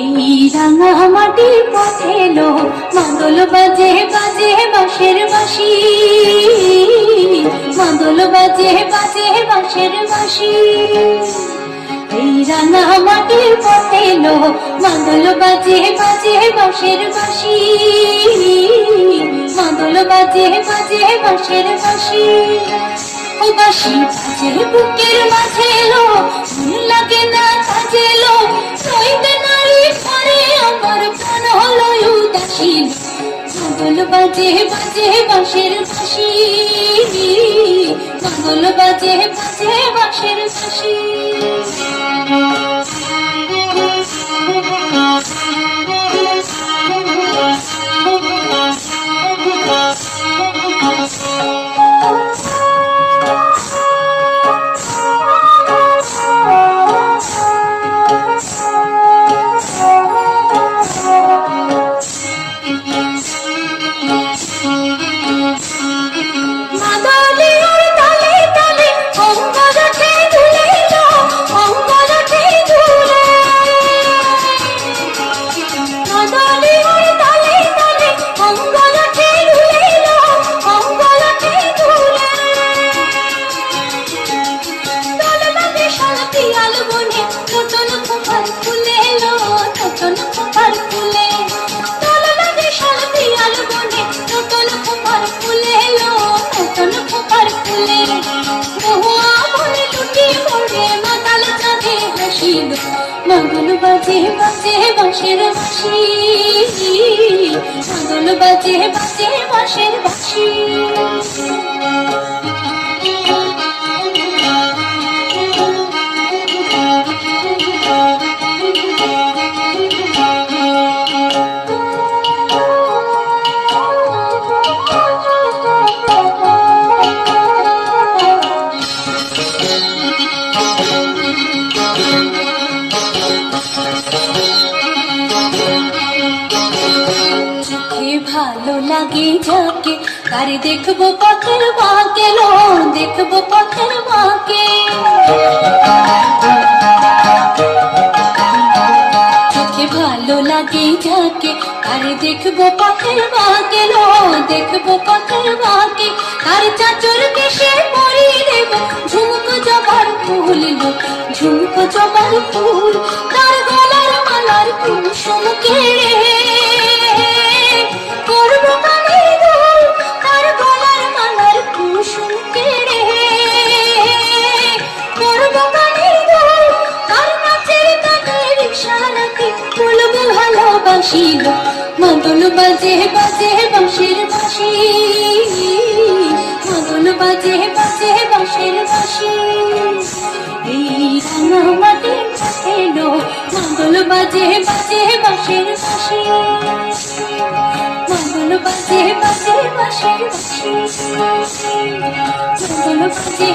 এই রাঙা মাটির পথে লো মাদল বাজে বাজে বাঁশের বাঁশি। মাদল বাজে বাজে বাঁশের বাঁশি। এই রাঙা মাটির পথে লো মাদল বাজে বাজে বাঁশের বাঁশি। মাদল বাজে বাজে বাঁশের বাঁশি। ও বাঁশি বাজে বুকের মাঝে বাজে বাজে বাঁশের বাঁশি। মাদল বাজে বাজে বাঁশের বাঁশি। নতুন শান্তি আলো বনে, নতুন খোপার ফুলে এলো, নতুন খোপার ফুলে। হাসিল। মাদল বাজে বাজে বাঁশের বাঁশি। মাদল বাজে বাজে বাঁশের বাঁশি। ভালো লাগে যাকে তার দেখব পথের মাকে লো দেখব পথের মাকে। চোখে ভালো লাগে যাকে তার দেখব পথের মাকে লো দেখব পথের মাকে। তার চাচর কেশে পরিয়ে দেব, ঝুমকো জবার ফুল লো, ঝুমকো জবার ফুল। তার গলার মালার কুসুম কেড়ে ভালোবাসিল মাদল বাজে বাজে বাঁশের বাঁশি। মাদল বাজে বাজে বাঁশের বাঁশি। এই রাঙা কাছে এলো। বাজে বাজে বাঁশের বাঁশি। মাদল বাজে বাজে বাঁশের বাঁশি। মাদল বাজে